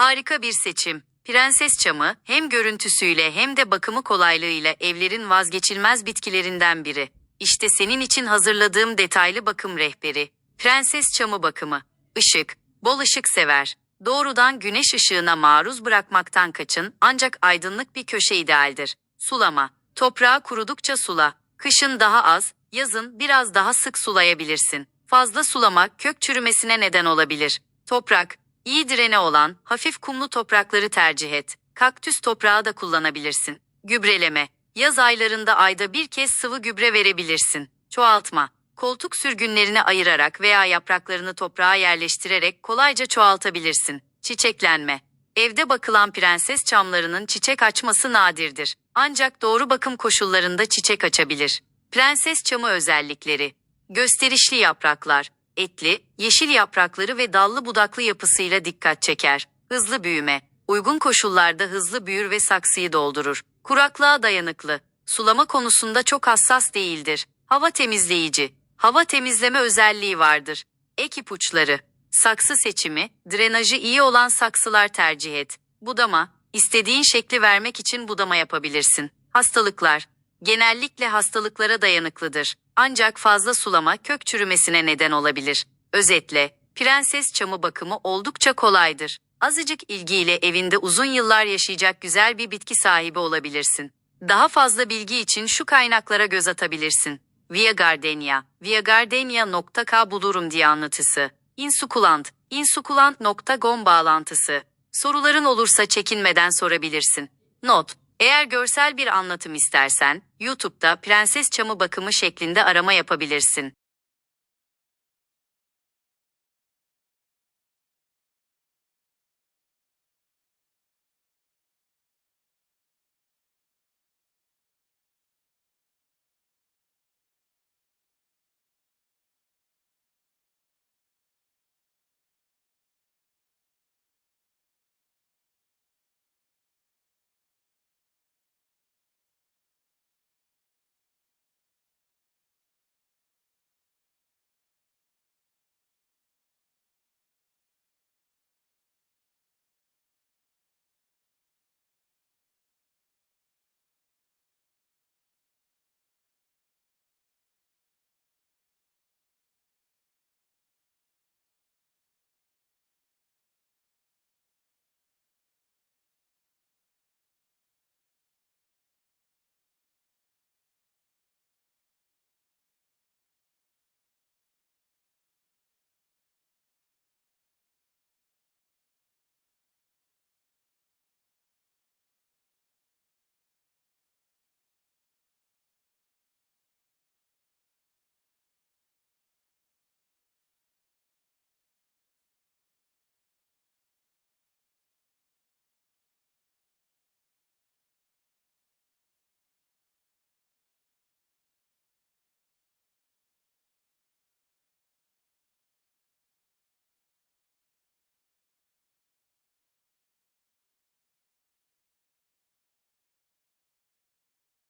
Harika bir seçim. Prenses çamı hem görüntüsüyle hem de bakımı kolaylığıyla evlerin vazgeçilmez bitkilerinden biri. İşte senin için hazırladığım detaylı bakım rehberi. Prenses çamı bakımı. Işık, bol ışık sever. Doğrudan güneş ışığına maruz bırakmaktan kaçın ancak aydınlık bir köşe idealdir. Sulama. Toprağı kurudukça sula. Kışın daha az, yazın biraz daha sık sulayabilirsin. Fazla sulama kök çürümesine neden olabilir. Toprak, iyi direne olan hafif kumlu toprakları tercih et. Kaktüs toprağı da kullanabilirsin. Gübreleme, yaz aylarında ayda bir kez sıvı gübre verebilirsin. Çoğaltma, koltuk sürgünlerini ayırarak veya yapraklarını toprağa yerleştirerek kolayca çoğaltabilirsin. Çiçeklenme, evde bakılan prenses çamlarının çiçek açması nadirdir. Ancak doğru bakım koşullarında çiçek açabilir. Prenses çamı özellikleri Gösterişli yapraklar, etli, yeşil yaprakları ve dallı budaklı yapısıyla dikkat çeker. Hızlı büyüme, uygun koşullarda hızlı büyür ve saksıyı doldurur. Kuraklığa dayanıklı, sulama konusunda çok hassas değildir. Hava temizleyici, hava temizleme özelliği vardır. Ek ipuçları, saksı seçimi, drenajı iyi olan saksılar tercih et. Budama, istediğin şekli vermek için budama yapabilirsin. Hastalıklar, genellikle hastalıklara dayanıklıdır. Ancak fazla sulama kök çürümesine neden olabilir. Özetle, prenses çamı bakımı oldukça kolaydır. Azıcık ilgiyle evinde uzun yıllar yaşayacak güzel bir bitki sahibi olabilirsin. Daha fazla bilgi için şu kaynaklara göz atabilirsin. Via Gardenia, viagardenia.k bulurum diye anlatısı. Insukulant, insukulant.com bağlantısı. Soruların olursa çekinmeden sorabilirsin. Not, eğer görsel bir anlatım istersen, YouTube'da Prenses Çamı Bakımı şeklinde arama yapabilirsin.